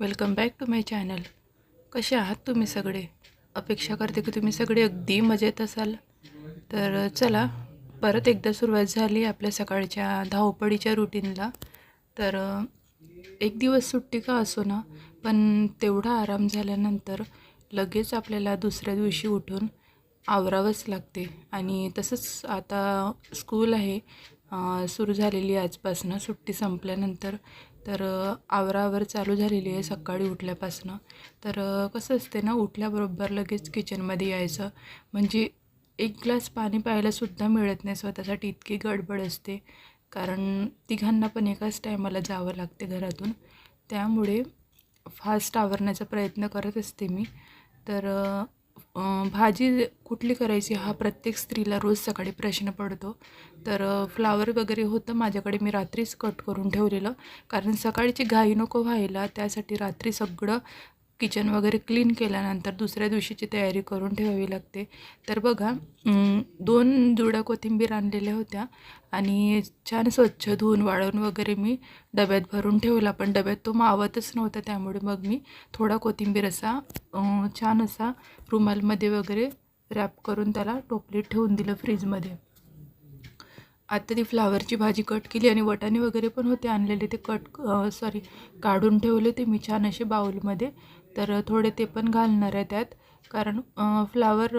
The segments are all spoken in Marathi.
Welcome back to my channel कसे आहात तुम्ही सगळे? अपेक्षा करते की तुम्ही सगळे अगदी मजेत असाल. तर चला परत एकदा सुरुवात झाली आपल्या सकाळच्या धावपळीच्या रुटीनला तर एक दिवस सुट्टी का असो ना पण तेवढा आराम झाल्यानंतर लगेच आपल्याला दुसऱ्या दिवशी उठून आवरावंच लागते. आणि तसंच आता स्कूल आहे सुरू झालेली आहे आजपासनं. सुट्टी संपल्यानंतर तर आवरावर चालू झालेली आहे सकाळी उठल्यापासनं. तर कसं असते ना उठल्याबरोबर लगेच किचनमध्ये यायचं. म्हणजे एक ग्लास पाणी प्यायलासुद्धा मिळत नाही स्वतःसाठी इतकी गडबड असते. कारण तिघांना पण एकाच टायमाला जावं लागते घरातून. त्यामुळे फास्ट आवरण्याचा प्रयत्न करत असते मी. तर भाजी कुठली करायची हा प्रत्येक स्त्रीला रोज सकाळी प्रश्न पडतो. तर फ्लावर वगैरे होतं माझ्याकडे मी रात्रीच कट करून ठेवलेलं. कारण सकाळची घाई नको व्हायला त्यासाठी रात्री सगळं किचन वगैरे क्लीन केल्यानंतर दुसऱ्या दिवशीची तयारी करून ठेवावी लागते. तर बघा दोन जुड्या कोथिंबीर आणलेल्या होत्या आणि छान स्वच्छ धुवून वाळवून वगैरे मी डब्यात भरून ठेवला. पण डब्यात तो मावतच नव्हता त्यामुळे मग मी थोडा कोथिंबीर असा छान असा रुमालमध्ये वगैरे रॅप करून त्याला टोपलीत ठेवून दिलं फ्रीजमध्ये आता ती फ्लावरची भाजी कट केली आणि वटाणे वगैरे पण होते आणलेले ते कट सॉरी काढून ठेवले ते मी छान असे बाऊलमध्ये तर थोडे ते पण घालणार आहे त्यात. कारण फ्लावर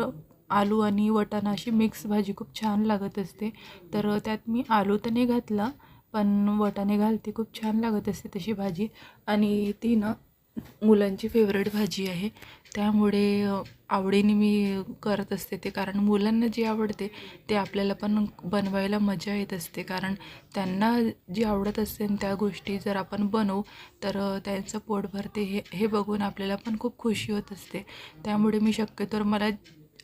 आलू आणि वटाणा अशी मिक्स भाजी खूप छान लागत असते. तर त्यात मी आलू तर नाही घातला पण वटाणे घालते खूप छान लागत असते तशी भाजी. आणि ती ना मुलांची फेवरेट भाजी आहे. त्यामुळे आवडीने मी करत असते ते. कारण मुलांना जे आवडते ते आपल्याला पण बनवायला मजा येत असते. कारण त्यांना जी आवडत असते त्या गोष्टी जर आपण बनवू तर त्यांचं पोट भरते. हे हे बघून आपल्याला पण खूप खुशी होत असते. त्यामुळे मी शक्यतोवर मला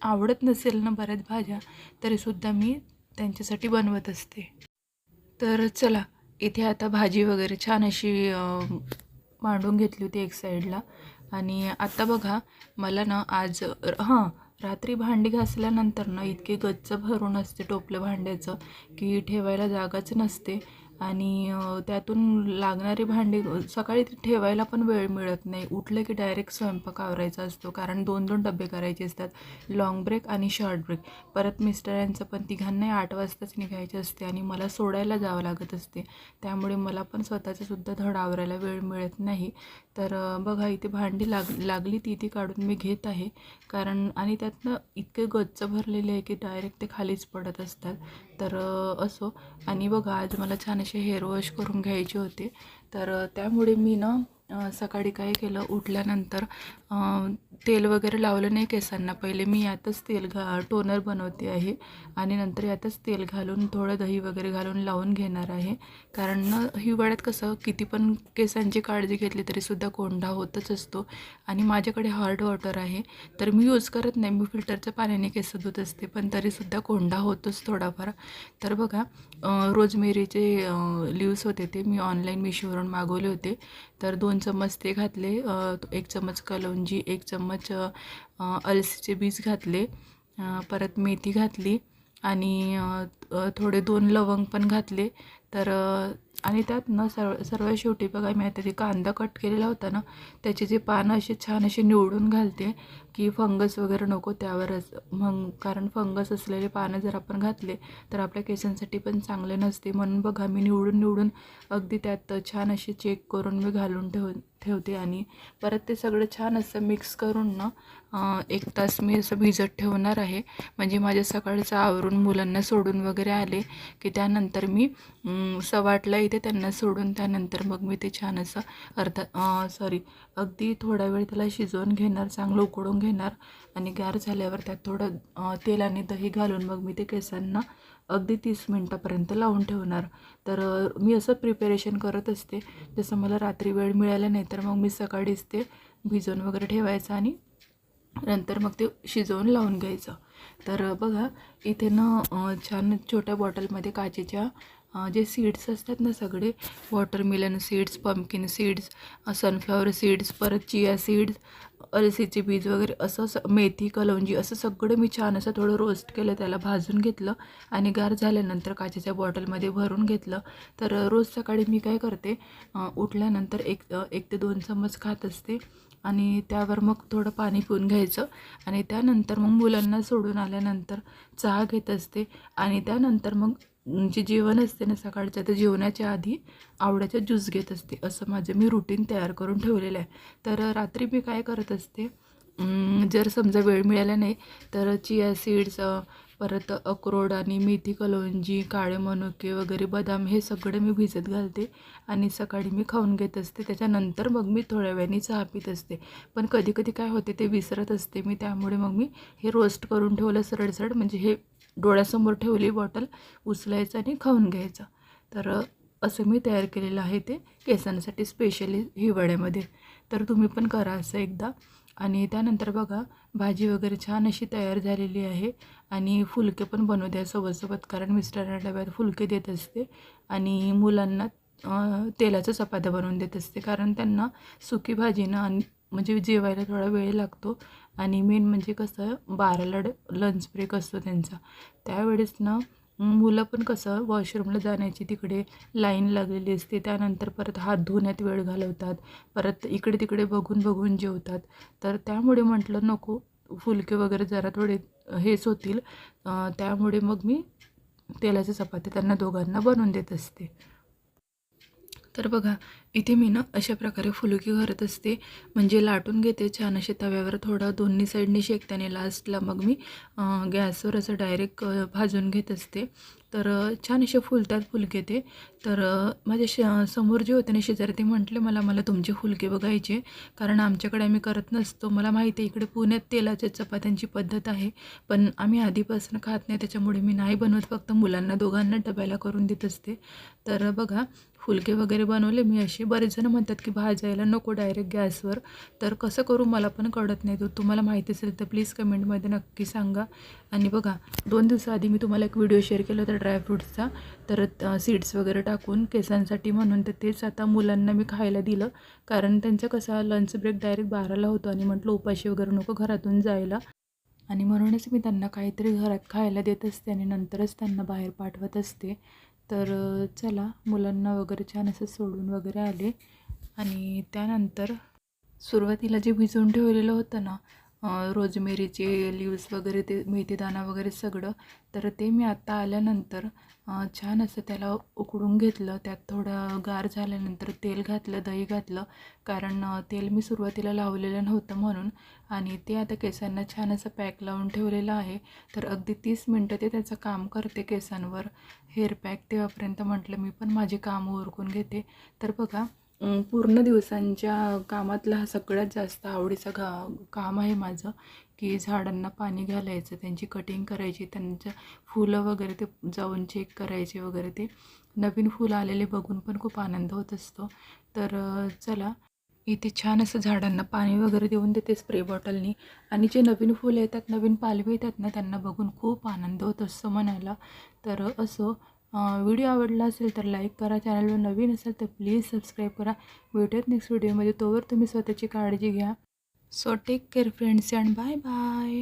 आवडत नसेल ना बऱ्याच भाज्या तरीसुद्धा मी त्यांच्यासाठी बनवत असते. तर चला इथे आता भाजी वगैरे छान अशी मांडून घेतली होती एक साईडला. आणि आता बघा मला ना आज हां रात्री भांडी घासल्यानंतर ना इतके गच्च भरून असते टोपलं भांड्याचं की ठेवायला जागाच नसते. आणि त्यातून लागणारी भांडी सकाळी ठेवायला पण वेळ मिळत नाही. उठलं की डायरेक्ट स्वयंपाक आवरायचा असतो. कारण दोन दोन डबे करायचे असतात. लॉंग ब्रेक आणि शॉर्ट ब्रेक. परत मिस्टरांचं पण तिघांनाही आठ वाजताच निघायचे असते आणि मला सोडायला जावं लागत असते. त्यामुळे मला पण स्वतःचं सुद्धा धड आवरायला वेळ मिळत नाही. तर बघा इथे भांडी लाग लागली ती ती काढून मी घेत आहे. कारण आणि त्यातनं इतके गच्च भरलेले आहे की डायरेक्ट ते खालीच पडत असतात. तर असो. आणि बघा आज मला छान असे हेअर वॉश करून घ्यायचे होते. तर त्यामुळे मी ना सकाळी काय केलं उठल्यानंतर तेल वगैरे लावलं नाही केसांना. पहिले मी यातच तेल घा टोनर बनवते आहे. आणि नंतर यातच तेल घालून थोडं दही वगैरे घालून लावून घेणार आहे. कारण हिवाळ्यात कसं किती पण केसांची काळजी घेतली तरीसुद्धा कोंडा होतच असतो. आणि माझ्याकडे हार्ड वॉटर आहे. तर मी यूज करत नाही. मी फिल्टरच्या पाण्याने केस धुत असते. पण तरीसुद्धा कोंडा होतोच थोडाफार. तर बघा रोजमेरीचे लिव्स होते ते मी ऑनलाईन मिशोवरून मागवले होते. तर दोन चम्मच ते घातले. एक चम्मच कलौंजी एक चम्मच अलसीचे बीज घातले परत मेथी घातली आणि थोडे दोन लवंग पण घातले. तर आणि त्यात ना सर्व सर्व शेवटी बघा मी आता ते कांदा कट केलेला होता ना त्याचे जे पानं असे छान असे निवडून घालते की फंगस वगैरे नको त्यावरच. मग कारण फंगस असलेले पानं जर आपण घातले तर आपल्या केसांसाठी पण चांगले नसते. म्हणून बघा मी निवडून निवडून अगदी त्यात छान असे चेक करून मी घालून ठेव ठेवते आणि परत ते सगळं छान असं मिक्स करून ना एक तास मी असं भिजत ठेवणार आहे. म्हणजे माझ्या सकाळचं आवरून मुलांना सोडून वगैरे आले की त्यानंतर मी सवाटला इथे त्यांना सोडून त्यानंतर मग मी ते छान असं अर्धा सॉरी अगदी थोडा वेळ त्याला शिजवून घेणार चांगलं उकडून घेणार आणि गार झाल्यावर त्यात थोडं तेल आणि दही घालून मग मी ते केसांना अगदी तीस मिनटापर्यंत लावून ठेवणार. तर मी असं प्रिपेरेशन करत असते. जसं मला रात्री वेळ मिळाला नाही तर मग मी सकाळीच ते भिजवून वगैरे ठेवायचं आणि नंतर मग ते शिजवून लावून घ्यायचं. तर बघा इथे ना छान छोट्या बॉटलमध्ये काचेच्या जे सीड्स असतात ना सगळे watermelon seeds pumpkin seeds sunflower seeds परत चिया सीड्स अळसीचे बीज वगैरे असं स मेथी कलौंजी असं सगळं मी छान असं थोडं रोस्ट केलं त्याला भाजून घेतलं आणि गार झाल्यानंतर काचेच्या बॉटलमध्ये भरून घेतलं. तर रोज सकाळी मी काय करते उठल्यानंतर एक एक ते दोन चम्मच खात असते. आणि त्यावर मग थोडं पाणी पिऊन घ्यायचं. आणि त्यानंतर मग मुलांना सोडून आल्यानंतर चहा घेत असते. आणि त्यानंतर मग जे जेवण असते ना सकाळचं तर जेवणाच्या आधी आवड्याचा ज्यूस घेत असते. असं माझं मी रुटीन तयार करून ठेवलेलं आहे. तर रात्री मी काय करत असते? जर समजा वेळ मिळाला नाही तर चिया सीड्स परत अक्रोड आणि मेथी कलवंजी काळे मनुके वगैरे बदाम हे सगळं मी भिजत घालते आणि सकाळी मी खाऊन घेत असते. त्याच्यानंतर मग मी थोड्या वेळाने चहा पित असते. पण कधी कधी काय होते ते विसरत असते मी त्यामुळे मग मी हे रोस्ट करून ठेवलं सरळसरळ म्हणजे हे डोळ्यासमोर ठेवली बॉटल उचलायचं आणि खाऊन घ्यायचं. तर असं मी तयार केलेलं आहे ते केसांसाठी स्पेशली हिवाळ्यामध्ये. तर तुम्ही पण करा असं एकदा. आणि त्यानंतर बघा भाजी वगैरे छान अशी तयार झालेली आहे. आणि फुलके पण बनवू द्या सोबतसोबत कारण मिस्टरांना डब्यात फुलके देत असते. आणि मुलांना तेलाचा चपात्या बनवून देत असते कारण त्यांना सुकी भाजीनं आणि म्हणजे जेवायला थोडा वेळ लागतो. आणि मेन म्हणजे कसं बाराला लंच ब्रेक असतो त्यांचा. त्यावेळेस ना मुलं पण कसं वॉशरूमला जाण्याची तिकडे लाईन लागलेली असते. त्यानंतर परत हात धुण्यात वेळ घालवतात. परत इकडे तिकडे बघून बघून जेवतात. तर त्यामुळे म्हटलं नको फुलके वगैरे जरा थोडे हेच होतील. त्यामुळे मग मी तेलाच्या चपात्या त्यांना दोघांना बनवून देत असते. तर बघा इथे मी ना अशा प्रकारे फुलकी करत असते. म्हणजे लाटून घेते छान असे तव्यावर थोडं दोन्ही साईडने शेकताने लास्टला मग मी गॅसवर असं डायरेक्ट भाजून घेत असते. तर छान असे फुलतात फुलके ते. तर माझ्या श समोर जे होते ना शेजारी ते म्हटले मला मला तुमचे फुलके बघायचे कारण आमच्याकडे आम्ही करत नसतो. मला माहिती आहे इकडे पुण्यात तेलाच्या चपात्यांची पद्धत आहे. पण आम्ही आधीपासून खात नाही त्याच्यामुळे मी नाही बनवत. फक्त मुलांना दोघांना डब्याला करून देत असते. तर बघा फुलके वगैरे बनवले. मी असे बरेच जण म्हणतात की भाजायला नको डायरेक्ट गॅसवर. तर कसं करू मला पण कळत नाही. तर तुम्हाला माहिती असेल तर प्लीज कमेंटमध्ये नक्की सांगा. आणि बघा दोन दिवसाआधी मी तुम्हाला एक व्हिडिओ शेअर केला होता ड्रायफ्रूट्सचा तर सीड्स वगैरे टाकून केसांसाठी म्हणून तर तेच आता मुलांना मी खायला दिलं. कारण त्यांचं कसा लंच ब्रेक डायरेक्ट बाराला होतो आणि म्हटलं उपाशी वगैरे नको घरातून जायला. आणि म्हणूनच मी त्यांना काहीतरी घरात खायला देत असते आणि नंतरच त्यांना बाहेर पाठवत असते. तर चला मुलांना वगैरे छान असं सोडून वगैरे आले. आणि त्यानंतर सुरुवातीला जे भिजवून ठेवलेलं होतं ना रोजमेरीचे लिव्ज वगैरे ते मेथीदाणा वगैरे सगळं. तर ते मी आत्ता आल्यानंतर छान असं त्याला उकडून घेतलं. त्यात थोडं गार झाल्यानंतर तेल घातलं दही घातलं. कारण तेल मी सुरुवातीला लावलेलं नव्हतं म्हणून. आणि ते आता केसांना छान असं पॅक लावून ठेवलेलं आहे. तर अगदी तीस मिनटं ते त्याचं काम करते केसांवर. हेअर पॅक तेव्हापर्यंत म्हटलं मी पण माझे काम उरकून घेते. तर बघा पूर्ण दिवसांच्या कामातला हा सगळ्यात जास्त आवडीचा का काम आहे माझं की झाडांना पाणी घालायचं त्यांची कटिंग करायची त्यांचं फुलं वगैरे ते जाऊन चेक करायचे वगैरे ते. नवीन फुलं आलेले बघून पण खूप आनंद होत असतो. तर चला इथे छान असं झाडांना पाणी वगैरे देऊन देते स्प्रे बॉटलनी आणि जे नवीन फुलं येतात नवीन पालवी येतात ना त्यांना बघून खूप आनंद होत असतो म्हणायला. तर असो व्हिडिओ आवडला असेल तर लाईक करा चॅनलवर नवीन असेल तर प्लीज सबस्क्राईब करा. भेटूयात नेक्स्ट व्हिडिओमध्ये. तोवर तुम्ही स्वतःची काळजी घ्या. So take care friends and bye bye